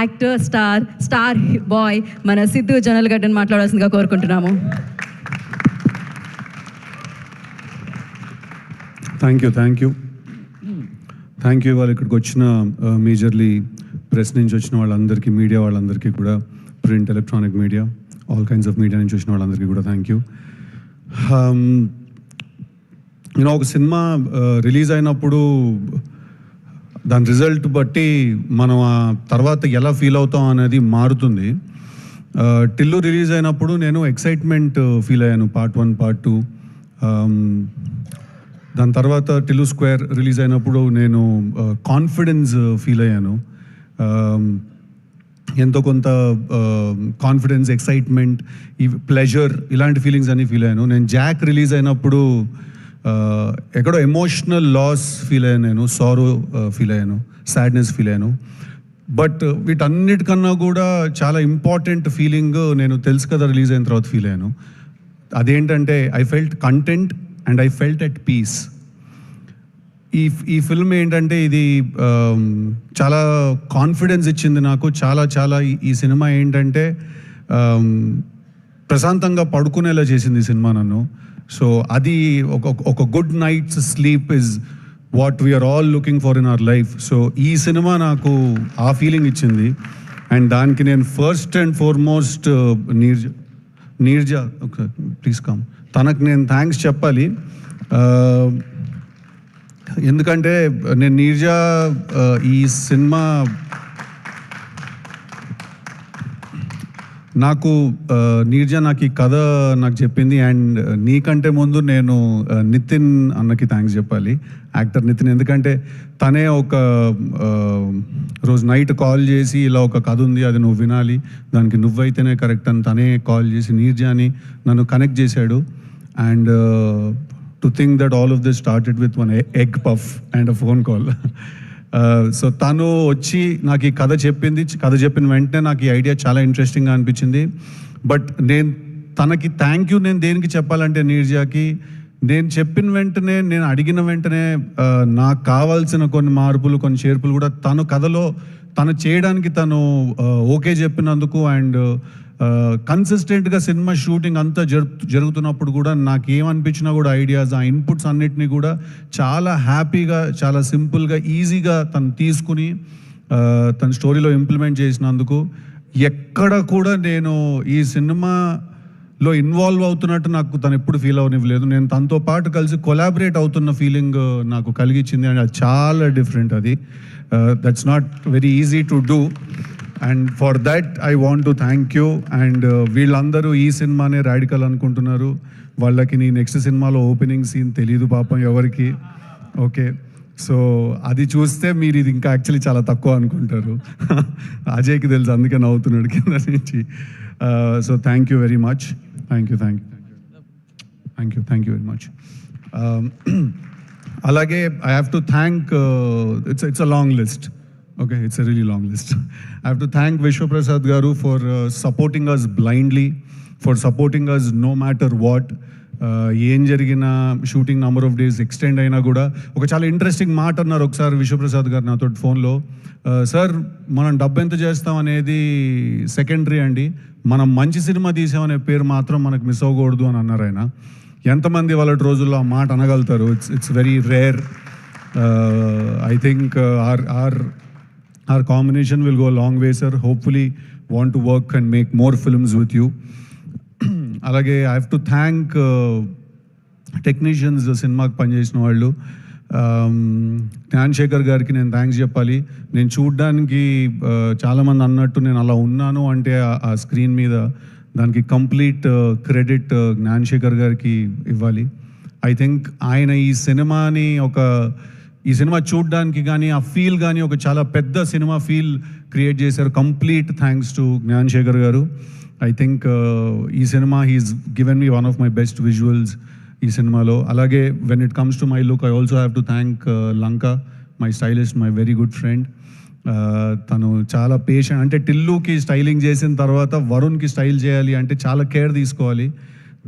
Actor star star boy మన Siddhu general గడ్డని మాట్లాడాల్సిందిగా కోరుకుంటున్నాము. Thank you thank you thank you వాళ్ళు ఇక్కడికి వచ్చిన uh, మేజర్లీ ప్రెస్ నుంచి వచ్చిన వాళ్ళందరికీ మీడియా వాళ్ళందరికీ కూడా print electronic media all kinds of media నుంచి వచ్చిన వాళ్ళందరికీ కూడా థ్యాంక్ యూ నేను ఒక సినిమా uh, రిలీజ్ అయినప్పుడు దాని రిజల్ట్ బట్టి మనం ఆ తర్వాత ఎలా ఫీల్ అవుతాం అనేది మారుతుంది. టిల్లు రిలీజ్ అయినప్పుడు నేను ఎక్సైట్మెంట్ ఫీల్ uh, అయ్యాను పార్ట్ వన్ పార్ట్ టూ దాని తర్వాత టిల్లు స్క్వేర్ రిలీజ్ అయినప్పుడు నేను కాన్ఫిడెన్స్ ఫీల్ uh, అయ్యాను. ఎంతో కొంత కాన్ఫిడెన్స్ ఎక్సైట్మెంట్ ఈ ప్లెజర్ ఇలాంటి ఫీలింగ్స్ అన్నీ ఫీల్ అయ్యాను. నేను జాక్ రిలీజ్ అయినప్పుడు ఎక్కడో ఎమోషనల్ లాస్ ఫీల్ అయ్యాను నేను సారో ఫీల్ అయ్యాను సాడ్నెస్ ఫీల్ అయ్యాను. బట్ వీటన్నిటికన్నా కూడా చాలా ఇంపార్టెంట్ ఫీలింగ్ నేను తెలుసు కదా రిలీజ్ అయిన తర్వాత ఫీల్ అయ్యాను. అదేంటంటే I felt content and I felt at peace ఈ ఈ ఫిల్మ్ ఏంటంటే ఇది చాలా కాన్ఫిడెన్స్ ఇచ్చింది నాకు. చాలా చాలా ఈ- సినిమా ఏంటంటే ప్రశాంతంగా పడుకునేలా చేసింది ఈ సినిమా నన్ను. సో అది ఒక ఒక good night's sleep is what we are all looking for in our life so ఈ సినిమా నాకు ఆ ఫీలింగ్ ఇచ్చింది. అండ్ దానికి నేను first and foremost Neerja Neerja please come తనకు నేను థ్యాంక్స్ చెప్పాలి. Uh, ఎందుకంటే నేను నీర్జా uh, ఈ సినిమా నాకు నీర్జా నాకు ఈ కథ నాకు చెప్పింది అండ్ నీకంటే ముందు నేను నితిన్ అన్నకి థ్యాంక్స్ చెప్పాలి. యాక్టర్ నితిన్ ఎందుకంటే తనే ఒక రోజు నైట్ కాల్ చేసి ఇలా ఒక కథ ఉంది అది నువ్వు వినాలి దానికి నువ్వైతేనే కరెక్ట్ అని తనే కాల్ చేసి నీర్జాని నన్ను కనెక్ట్ చేశాడు. And to think that all of this started with one egg puff and a phone call Uh, so తను వచ్చి నాకు ఈ కథ చెప్పింది. కథ చెప్పిన వెంటనే నాకు ఈ ఐడియా చాలా ఇంట్రెస్టింగ్గా అనిపించింది. బట్ నేను తనకి థ్యాంక్ యూ నేను దేనికి చెప్పాలంటే నీర్జాకి నేను చెప్పిన వెంటనే నేను అడిగిన వెంటనే uh, నాకు కావాల్సిన కొన్ని మార్పులు కొన్ని చేర్పులు కూడా తను కథలో తను చేయడానికి తను ఓకే చెప్పినందుకు అండ్ కన్సిస్టెంట్గా సినిమా షూటింగ్ అంతా జరుపు జరుగుతున్నప్పుడు కూడా నాకు ఏమనిపించినా కూడా ఐడియాస్ ఆ ఇన్పుట్స్ అన్నిటినీ కూడా చాలా హ్యాపీగా చాలా సింపుల్గా ఈజీగా తను తీసుకుని తన స్టోరీలో ఇంప్లిమెంట్ చేసినందుకు ఎక్కడ కూడా నేను ఈ సినిమా లో ఇన్వాల్వ్ అవుతున్నట్టు నాకు తను ఎప్పుడు ఫీల్ అవనివ్వలేదు. నేను తనతో పాటు కలిసి కొలాబరేట్ అవుతున్న ఫీలింగ్ uh, నాకు కలిగించింది అండ్ అది చాలా డిఫరెంట్ అది. That's not very easy to do and for that I want to thank you and వీళ్ళందరూ ఈ సినిమానే రాడికల్ అనుకుంటున్నారు. వాళ్ళకి నీ నెక్స్ట్ సినిమాలో ఓపెనింగ్ సీన్ తెలియదు పాపం ఎవరికి. ఓకే సో అది చూస్తే మీరు ఇది ఇంకా యాక్చువల్లీ చాలా తక్కువ అనుకుంటారు. అజయ్కి తెలుసు అందుకే నవ్వుతున్నాడు కింద నుంచి. So thank you very much thank you thank you thank you thank you very much అలాగే I have to thank it's it's a long list okay it's a really long list I have to thank Vishwaprasad garu for supporting us blindly for supporting us no matter what ఏం జరిగినా shooting number of days extend అయినా కూడా ఒక చాలా interesting మాట అన్నారు ఒకసారి విశ్వప్రసాద్ గారు నాతో ఫోన్లో. సార్ మనం డబ్బు ఎంత చేస్తాం అనేది సెకండరీ అండి. మనం మంచి సినిమా తీసామనే పేరు మాత్రం మనకు మిస్ అవ్వకూడదు అని అన్నారు ఆయన. ఎంతమంది వాళ్ళ రోజుల్లో ఆ మాట అనగలుగుతారు? It's it's very rare I think R R R combination will go long way sir hopefully want to work and make more films with you అలాగే I have to thank technicians సినిమాకి పనిచేసిన వాళ్ళు. Um, జ్ఞాన్శేఖర్ గారికి నేను thanks చెప్పాలి. నేను చూడ్డానికి uh, చాలామంది అన్నట్టు నేను అలా ఉన్నాను అంటే ఆ- స్క్రీన్ మీద దానికి కంప్లీట్ క్రెడిట్ జ్ఞాన్శేఖర్ గారికి ఇవ్వాలి. ఐ థింక్ ఆయన ఈ సినిమాని ఒక ఈ సినిమా చూడడానికి కానీ ఆ ఫీల్ కానీ ఒక చాలా పెద్ద సినిమా ఫీల్ క్రియేట్ చేశారు. Complete thanks to Gnanashekar garu. I think ఈ cinema he's given me one of my best visuals ఈ సినిమాలో అలాగే when it comes to my look I also have to thank Lanka my stylist my very good friend తను చాలా patient అంటే టిల్లుకి styling చేసిన తర్వాత వరుణ్కి style చేయాలి అంటే చాలా కేర్ తీసుకోవాలి.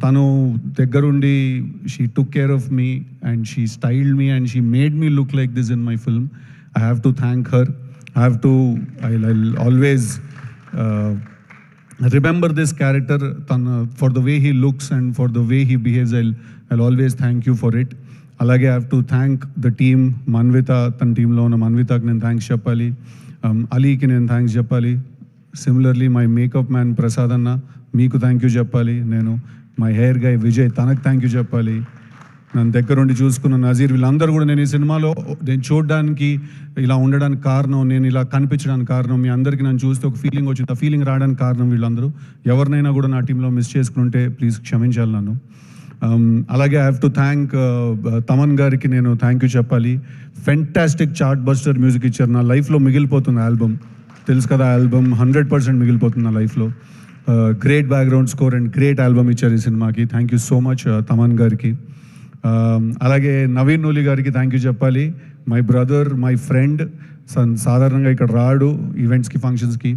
తను దగ్గరుండి she took care of me and she styled me and she made me look like this in my film I have to thank her I have to, I'll, I'll always uh, remember this character tana, for the way he looks and for the way he behaves. I'll, I'll always thank you for it. అలాగే I have to thank the team Manvitha తన టీంలో ఉన్న మన్వితకి నేను thanks చెప్పాలి um, అలీకి నేను thanks చెప్పాలి similarly my makeup man Prasad అన్న మీకు థ్యాంక్ యూ చెప్పాలి నేను మై హెయిర్ గై విజయ్ తనకు థ్యాంక్ యూ చెప్పాలి నన్ను దగ్గరుండి చూసుకున్న నజీర్ వీళ్ళందరూ కూడా నేను ఈ సినిమాలో నేను చూడడానికి ఇలా ఉండడానికి కారణం నేను ఇలా కనిపించడానికి కారణం మీ అందరికీ నన్ను చూస్తే ఒక ఫీలింగ్ వచ్చింది. ఆ ఫీలింగ్ రావడానికి కారణం వీళ్ళందరూ. ఎవరినైనా కూడా నా టీంలో మిస్ చేసుకుంటే ప్లీజ్ క్షమించాలి నన్ను. Um, అలాగే I have to thank Thaman గారికి నేను థ్యాంక్ యూ చెప్పాలి. ఫెంటాస్టిక్ చార్ట్ బస్టర్ మ్యూజిక్ ఇచ్చారు. నా లైఫ్లో మిగిలిపోతుంది ఆల్బమ్ తెలుసు కదా ఆల్బమ్ హండ్రెడ్ పర్సెంట్ మిగిలిపోతుంది నా లైఫ్లో great background score and great album ఇచ్చారు ఈ సినిమాకి. Thank you so much Thaman గారికి. Um, అలాగే నవీన్ నూలి గారికి థ్యాంక్ యూ చెప్పాలి. మై బ్రదర్ మై ఫ్రెండ్ సాధారణంగా ఇక్కడ రాడు ఈవెంట్స్కి ఫంక్షన్స్కి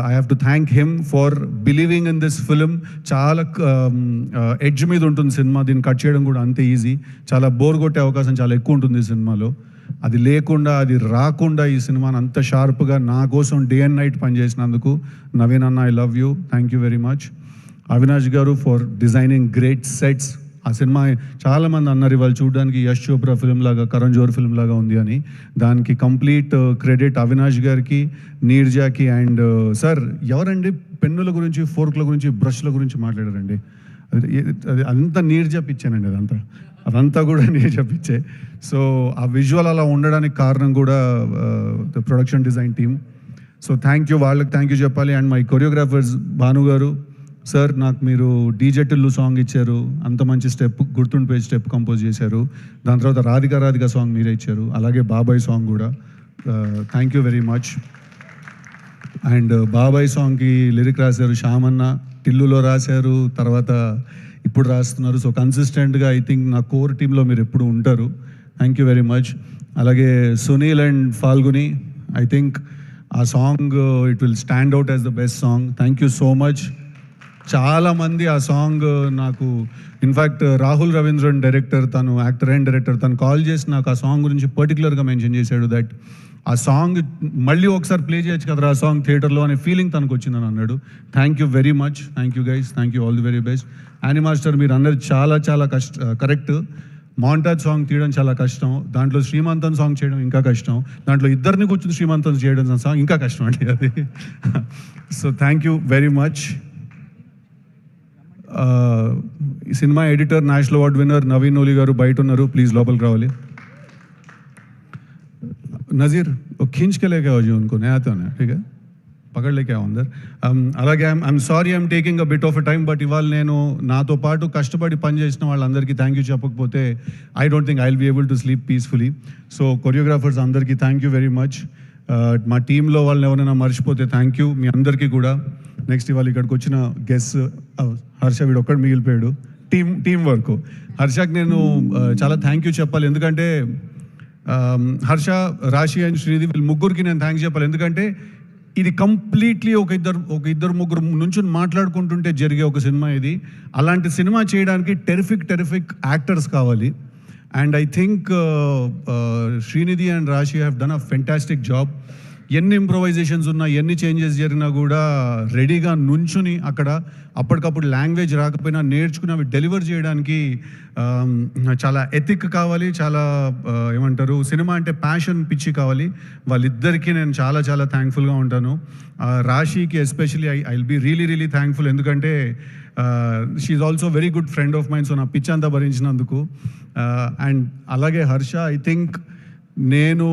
I have to thank him for believing in this film చాలా um, uh, ఎడ్జ్ మీద ఉంటుంది సినిమా దీన్ని కట్ చేయడం కూడా అంతే ఈజీ చాలా బోర్ కొట్టే అవకాశం చాలా ఎక్కువ ఉంటుంది ఈ సినిమాలో అది లేకుండా అది రాకుండా ఈ సినిమాని అంత షార్ప్గా నా కోసం డే అండ్ నైట్ పనిచేసినందుకు నవీన్ అన్న I love you thank you very much Avinash garu for designing great sets ఆ సినిమా చాలా మంది అన్నారు ఇవాళ చూడడానికి యశ్ చోప్రా ఫిల్మ్ లాగా కరణ్ జోహర్ ఫిల్మ్ లాగా ఉంది అని. దానికి కంప్లీట్ క్రెడిట్ uh, అవినాష్ గారికి నీర్జాకి అండ్ uh, సార్ ఎవరండి పెన్నుల గురించి ఫోర్క్ల గురించి బ్రష్ల గురించి మాట్లాడారండి? అది అదంతా అంతా నీరు అదంతా. అదంతా కూడా నేను చెప్పించే సో ఆ విజువల్ అలా ఉండడానికి కారణం కూడా the production design team so thank you వాళ్ళకి థ్యాంక్ యూ చెప్పాలి. And my choreographers Bhanu garu sir నాకు మీరు డీజెటిల్లు సాంగ్ ఇచ్చారు. అంత మంచి స్టెప్ గుర్తుండిపోయే స్టెప్ కంపోజ్ చేశారు. దాని తర్వాత రాధిక రాధిక సాంగ్ మీరే ఇచ్చారు. అలాగే బాబాయ్ సాంగ్ కూడా. Thank you very much and బాబాయ్ సాంగ్కి లిరిక్ రాశారు శ్యామన్న టిల్లులో రాశారు. తర్వాత ఇప్పుడు రాస్తున్నారు. సో కన్సిస్టెంట్గా ఐ థింక్ నా కోర్ టీంలో మీరు ఎప్పుడు ఉంటారు. థ్యాంక్ యూ వెరీ మచ్ అలాగే Sunil and Phalguni I think ఆ song it will stand out as the best song thank you so much చాలామంది ఆ సాంగ్ నాకు in fact Rahul Ravindran director తను యాక్టర్ అండ్ డైరెక్టర్ తను call చేసి నాకు ఆ సాంగ్ గురించి పర్టికులర్గా మెన్షన్ చేశాడు దట్ ఆ సాంగ్ మళ్ళీ ఒకసారి ప్లే చేయొచ్చు కదా ఆ సాంగ్ థియేటర్లో అనే ఫీలింగ్ తనకు వచ్చిందని అన్నాడు. Thank you very much thank you guys thank you all the very best Annie master మీరు అన్నది చాలా చాలా కష్ట కరెక్ట్ మాంటాజ్ సాంగ్ తీయడం చాలా కష్టం. దాంట్లో శ్రీమంతం సాంగ్ చేయడం ఇంకా కష్టం. దాంట్లో ఇద్దరిని కూర్చుని శ్రీమంతం చేయడం సాంగ్ ఇంకా కష్టం అండి అది. So thank you very much cinema editor national award winner Naveen ఓలి గారు బయట ఉన్నారు ప్లీజ్ లోపలికి రావాలి नज़ीर वो खींच के लेके आओ जी उनको नहीं आते होने ठीक है పకడ్ లేకే అందర్ అలాగే I'm sorry I'm taking a bit of a time but ఇవాళ నేను నాతో పాటు కష్టపడి పనిచేసిన వాళ్ళందరికీ థ్యాంక్ యూ చెప్పకపోతే I don't think I will be able to sleep peacefully so choreographers అందరికీ thank you very much Uh, మా టీంలో వాళ్ళని ఎవరైనా మర్చిపోతే థ్యాంక్ యూ మీ అందరికీ కూడా. నెక్స్ట్ ఇవాళ ఇక్కడికి వచ్చిన గెస్ uh, హర్ష వీడు ఒక్కడు మిగిలిపోయాడు. టీం టీం వర్క్ హర్షకి నేను uh, చాలా థ్యాంక్ యూ చెప్పాలి. ఎందుకంటే um, హర్ష రాశి అండ్ శ్రీది వీళ్ళ ముగ్గురికి నేను థ్యాంక్స్ చెప్పాలి. ఎందుకంటే ఇది కంప్లీట్లీ ఒక ఇద్దరు ఒక ఇద్దరు ముగ్గురు నుంచి మాట్లాడుకుంటుంటే జరిగే ఒక సినిమా ఇది. అలాంటి సినిమా చేయడానికి టెరిఫిక్ టెరిఫిక్ యాక్టర్స్ కావాలి. And I think uh, uh Srinidhi and Rashi have done a fantastic job. ఎన్ని ఇంప్రొవైజేషన్స్ ఉన్నా ఎన్ని చేంజెస్ జరిగినా కూడా రెడీగా నుంచుని అక్కడ అప్పటికప్పుడు లాంగ్వేజ్ రాకపోయినా నేర్చుకుని అవి డెలివర్ చేయడానికి చాలా ఎథిక్ కావాలి చాలా ఏమంటారు సినిమా అంటే ప్యాషన్ పిచ్చి కావాలి. వాళ్ళిద్దరికీ నేను చాలా చాలా థ్యాంక్ఫుల్గా ఉంటాను. రాశికి especially I I be really really thankful ఎందుకంటే she also very good friend of mine so నా పిచ్ అంతా భరించినందుకు. అండ్ అలాగే హర్ష ఐ థింక్ నేను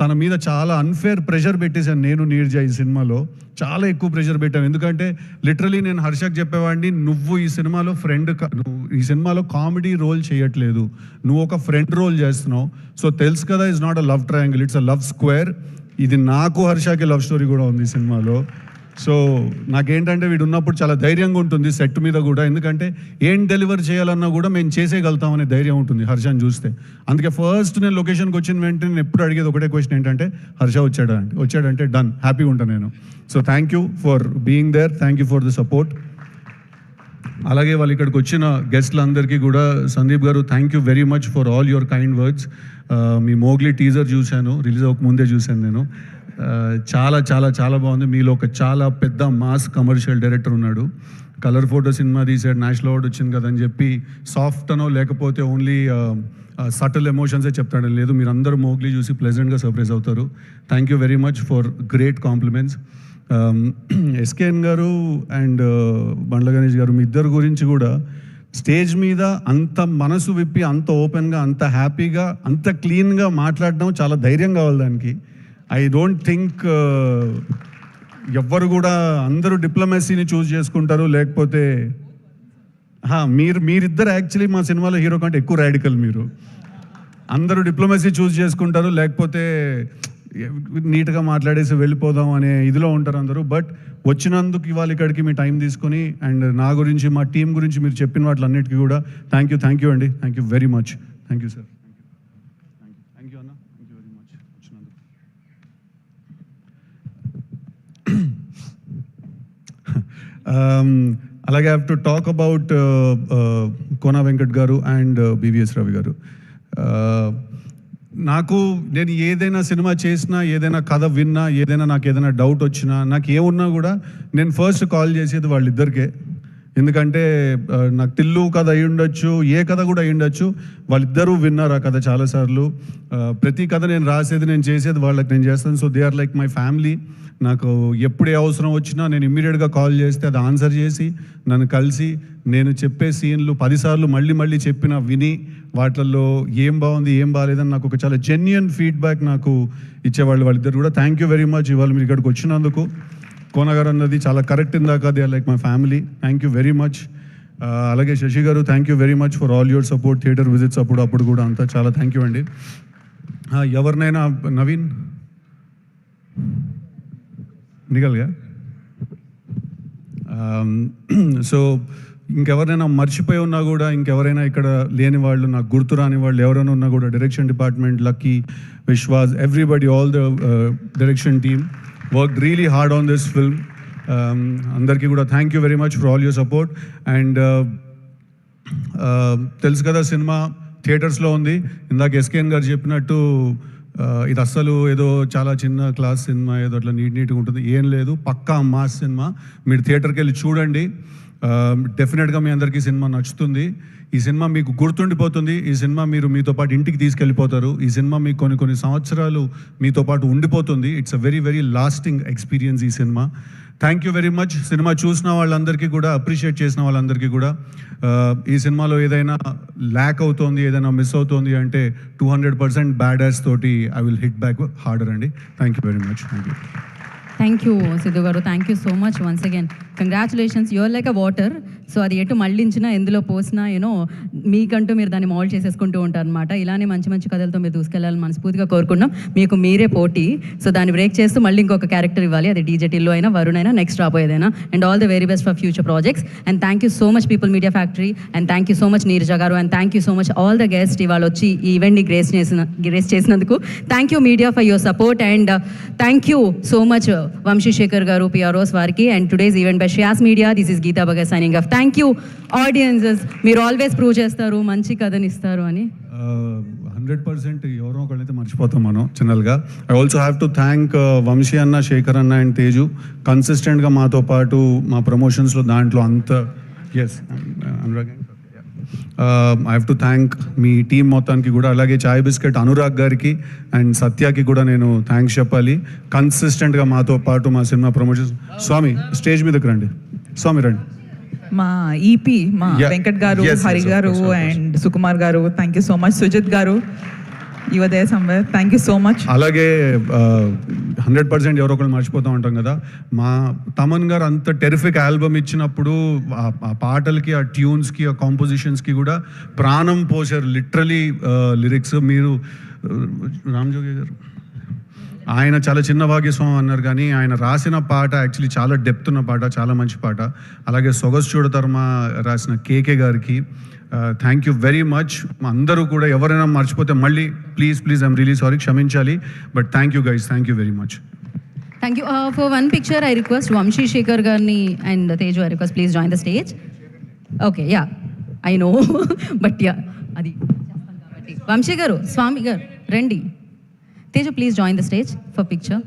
తన మీద చాలా అన్ఫేర్ ప్రెషర్ పెట్టేశాను నేను నీర్జా ఈ సినిమాలో. చాలా ఎక్కువ ప్రెషర్ పెట్టాను. ఎందుకంటే లిటరలీ నేను హర్షక్ చెప్పేవాడిని నువ్వు ఈ సినిమాలో ఫ్రెండ్ ఈ సినిమాలో కామెడీ రోల్ చేయట్లేదు. నువ్వు ఒక ఫ్రెండ్ రోల్ చేస్తున్నావు. సో తెలుసు కదా it's not a love triangle it's a love square ఇది నాకు హర్షకి లవ్ స్టోరీ కూడా ఉంది ఈ సినిమాలో. సో నాకేంటంటే వీడు ఉన్నప్పుడు చాలా ధైర్యంగా ఉంటుంది సెట్ మీద కూడా. ఎందుకంటే ఏం డెలివర్ చేయాలన్నా కూడా మేము చేసేయగలుగుతామనే ధైర్యం ఉంటుంది హర్షని చూస్తే. అందుకే ఫస్ట్ నేను లొకేషన్కి వచ్చిన వెంటనే నేను ఎప్పుడు అడిగేది ఒకటే క్వశ్చన్ ఏంటంటే హర్ష వచ్చాడా అంటే వచ్చాడంటే డన్ హ్యాపీగా ఉంటాను నేను. So thank you for being there thank you for the support అలాగే వాళ్ళు ఇక్కడికి వచ్చిన గెస్ట్లందరికీ కూడా Sandeep garu thank you very much for all your kind words me Mowgli teaser చూశాను. రిలీజ్ అవ్వక ముందే చూశాను నేను. చాలా చాలా చాలా బాగుంది. మీలో ఒక చాలా పెద్ద మాస్ కమర్షియల్ డైరెక్టర్ ఉన్నాడు. కలర్ ఫోటో సినిమా తీసాడు నేషనల్ అవార్డు వచ్చింది కదా అని చెప్పి సాఫ్ట్ అనో లేకపోతే ఓన్లీ సటిల్ ఎమోషన్సే చెప్తాడు. లేదు మీరు అందరూ మోగ్లీ చూసి ప్లెజెంట్గా సర్ప్రైజ్ అవుతారు. Thank you very much for great compliments SKN garu and uh, Bandla Ganesh garu మీ ఇద్దరు గురించి కూడా స్టేజ్ మీద అంత మనసు విప్పి అంత ఓపెన్గా అంత హ్యాపీగా అంత క్లీన్గా మాట్లాడడం చాలా ధైర్యం కావాలి దానికి. ఐ డోంట్ థింక్ ఎవ్వరు కూడా అందరూ డిప్లొమసీని చూస్ చేసుకుంటారు. లేకపోతే హా, మీరు మీరిద్దరు యాక్చువల్లీ మా సినిమాలో హీరో కంటే ఎక్కువ రాడికల్ మీరు. అందరూ డిప్లొమసీ చూస్ చేసుకుంటారు. లేకపోతే నీట్గా మాట్లాడేసి వెళ్ళిపోదాం అనే ఇదిలో ఉంటారు అందరూ. బట్ వచ్చినందుకు ఇవాళ ఇక్కడికి మీ టైం తీసుకొని అండ్ నా గురించి మా టీం గురించి మీరు చెప్పిన వాటిలన్నిటికీ కూడా థ్యాంక్ యూ థ్యాంక్ యూ అండి. Thank you very much thank you sir thank you అన్న థ్యాంక్ యూ వెరీ మచ్ వచ్చినందుకు um, Um, అలాగే have to talk about Kona Venkat garu and BVS Ravi గారు. Uh, నాకు నేను ఏదైనా సినిమా చేసినా ఏదైనా కథ విన్నా ఏదైనా నాకు ఏదైనా డౌట్ వచ్చినా నాకు ఏమున్నా కూడా నేను ఫస్ట్ కాల్ చేసేది వాళ్ళిద్దరికే. ఎందుకంటే నాకు టిల్లు కథ అయి ఉండొచ్చు ఏ కథ కూడా అయి ఉండొచ్చు వాళ్ళిద్దరూ విన్నారు ఆ కథ చాలాసార్లు. ప్రతి కథ నేను రాసేది నేను చేసేది వాళ్ళకి నేను చేస్తాను. So they are like my family. నాకు ఎప్పుడు ఏ అవసరం వచ్చినా నేను ఇమ్మీడియట్గా కాల్ చేస్తే అది ఆన్సర్ చేసి నన్ను కలిసి నేను చెప్పే సీన్లు పదిసార్లు మళ్ళీ మళ్ళీ చెప్పిన విని వాటిల్లో ఏం బాగుంది ఏం బాగాలేదని నాకు ఒక చాలా జెన్యున్ ఫీడ్బ్యాక్ నాకు ఇచ్చేవాళ్ళు వాళ్ళిద్దరు కూడా. థ్యాంక్ యూ వెరీ మచ్ ఇవాళ మీరు ఇక్కడికి వచ్చినందుకు. కోనగారు అన్నది చాలా కరెక్ట్ ఇందాక they are like my family thank you very much అలాగే Sasi garu thank you very much for all your support theatre visits అప్పుడు అప్పుడు కూడా అంతా చాలా థ్యాంక్ యూ అండి. Uh, ఎవరినైనా నవీన్? నిగల్గా సో um, ఇంకెవరైనా మర్చిపోయి ఉన్నా కూడా ఇంకెవరైనా ఇక్కడ లేని వాళ్ళు నాకు గుర్తు రాని వాళ్ళు ఎవరైనా ఉన్నా కూడా direction department Lucky Vishwas everybody all the direction team work really hard on this film అందరికీ కూడా thank you very much for all your support and తెలుసు కదా సినిమా థియేటర్స్లో ఉంది. ఇందాక ఎస్కేఎన్ గారు చెప్పినట్టు uh, ఇది అస్సలు ఏదో చాలా చిన్న క్లాస్ సినిమా ఏదో అట్లా నీట్ నీట్గా ఉంటుంది. ఏం లేదు పక్కా మాస్ సినిమా. మీరు థియేటర్కి వెళ్ళి చూడండి. Um, డెఫినెట్గా మీ అందరికీ సినిమా నచ్చుతుంది. ఈ సినిమా మీకు గుర్తుండిపోతుంది. ఈ సినిమా మీరు మీతో పాటు ఇంటికి తీసుకెళ్ళిపోతారు. ఈ సినిమా మీకు కొన్ని కొన్ని సంవత్సరాలు మీతో పాటు ఉండిపోతుంది. It's a very very lasting experience ఈ cinema. Thank you very much cinema చూసిన వాళ్ళందరికీ కూడా అప్రిషియేట్ చేసిన వాళ్ళందరికీ కూడా uh, ఈ సినిమాలో ఏదైనా ల్యాక్ అవుతోంది ఏదైనా మిస్ అవుతోంది అంటే two hundred percent bad as తోటి I will hit back harder అండి. Thank you very much thank you thank you Siddhu garu. Thank you so much once again congratulations your like a water so అది ఎటు మళ్ళించినా ఎందులో పోసినా you know మీకంటూ మీరు దాన్ని mould చేసేసుకుంటూ ఉంటారు అనమాట ఇలానే మంచి మంచి కథలతో మీరు దూసుకెళ్ళాలని మనస్ఫూర్తిగా కోరుకున్నాం. మీకు మీరే పోటీ. సో దాన్ని బ్రేక్ చేస్తూ మళ్ళీ ఇంకొక క్యారెక్టర్ ఇవ్వాలి. అది డీజెటిల్లో అయినా వరుణ్ అయినా నెక్స్ట్ రాబోయేదైనా. And all the very best for future projects and thank you so much people media factory and thank you so much Neeraja గారు and thank you so much all the guest ఇవాళ వచ్చి ఈ ఈవెంట్ని గ్రేస్ చేసిన grace చేసినందుకు. Thank you media for your support and thank you so much Vamsi Shekar గారు PROs వారికి. And today's event by Shreyas media this is Geetha Bhagat signing off thank you audiences మీరు always prove చేస్తారు మంచి కథని ఇస్తారు అని. Uh, హండ్రెడ్ పర్సెంట్ ఎవరో ఒకళ్ళైతే మర్చిపోతాం మనం జనరల్గా I also have to thank Vamsi అన్న శేఖర్ అన్న అండ్ తేజు. కన్సిస్టెంట్గా మాతో పాటు మా ప్రమోషన్స్లో దాంట్లో అంత S Anurag I have to thank me team మొత్తానికి కూడా అలాగే చాయ్ బిస్కెట్ అనురాగ్ గారికి అండ్ సత్యకి కూడా నేను థ్యాంక్స్ చెప్పాలి. కన్సిస్టెంట్గా మాతో పాటు మా సినిమా ప్రమోషన్స్ స్వామి స్టేజ్ మీదకి రండి. స్వామి రండి. మా ఈపీ మా Yeah. వెంకట్ గారు Hari garu. And Sukumar garu. Thank you so much Sujith garu. యువదే సంబర్ థ్యాంక్ యూ సో మచ్ అలాగే హండ్రెడ్ పర్సెంట్ ఎవరో ఒకరు మర్చిపోతూ ఉంటాం కదా. మా తమన్ గారు అంత టెరిఫిక్ ఆల్బమ్ ఇచ్చినప్పుడు ఆ- పాటలకి ఆ ట్యూన్స్కి ఆ కాంపోజిషన్స్కి కూడా ప్రాణం పోసారు లిటరలీ లిరిక్స్ మీరు రామ్జోగి గారు. ఆయన చాలా చిన్న భాగ్యస్వామి అన్నారు కానీ ఆయన రాసిన పాట యాక్చువల్లీ చాలా డెప్త్ ఉన్న పాట చాలా మంచి పాట. అలాగే సొగస్ చూడతర్మ రాసిన కేకే గారికి థ్యాంక్ యూ వెరీ మచ్ అందరూ కూడా ఎవరైనా మర్చిపోతే మళ్ళీ please please I'm really sorry క్షమించాలి. But thank you guys thank you very much thank you for one picture I request Vamsi Shekar గారిని and Teju I request please join the stage okay ya I know but ya అది వంశీ గారు స్వామి గారు రండి Teju please join the stage for picture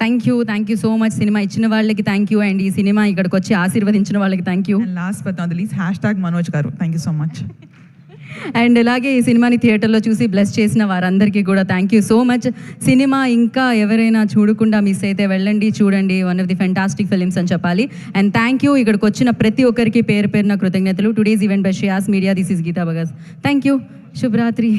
thank you thank you so much cinema ఇచ్చిన వాళ్ళకి thank you and ఈ cinema ఇక్కడికి వచ్చి ఆశీర్వదించిన వాళ్ళకి thank you last but not hashtag Manoj garu thank you so much and ఇలాగే ఈ సినిమాని థియేటర్లో చూసి బ్లెస్ చేసిన వారందరికీ కూడా thank you so much cinema ఇంకా ఎవరైనా చూడకుండా మిస్ అయితే వెళ్ళండి చూడండి. One of the fantastic films అని చెప్పాలి. అండ్ థ్యాంక్ యూ ఇక్కడికి వచ్చిన ప్రతి ఒక్కరికి పేరు పేరున కృతజ్ఞతలు. Today's event by Shreyas media this is Geetha బగస్ thank you శుభరాత్రి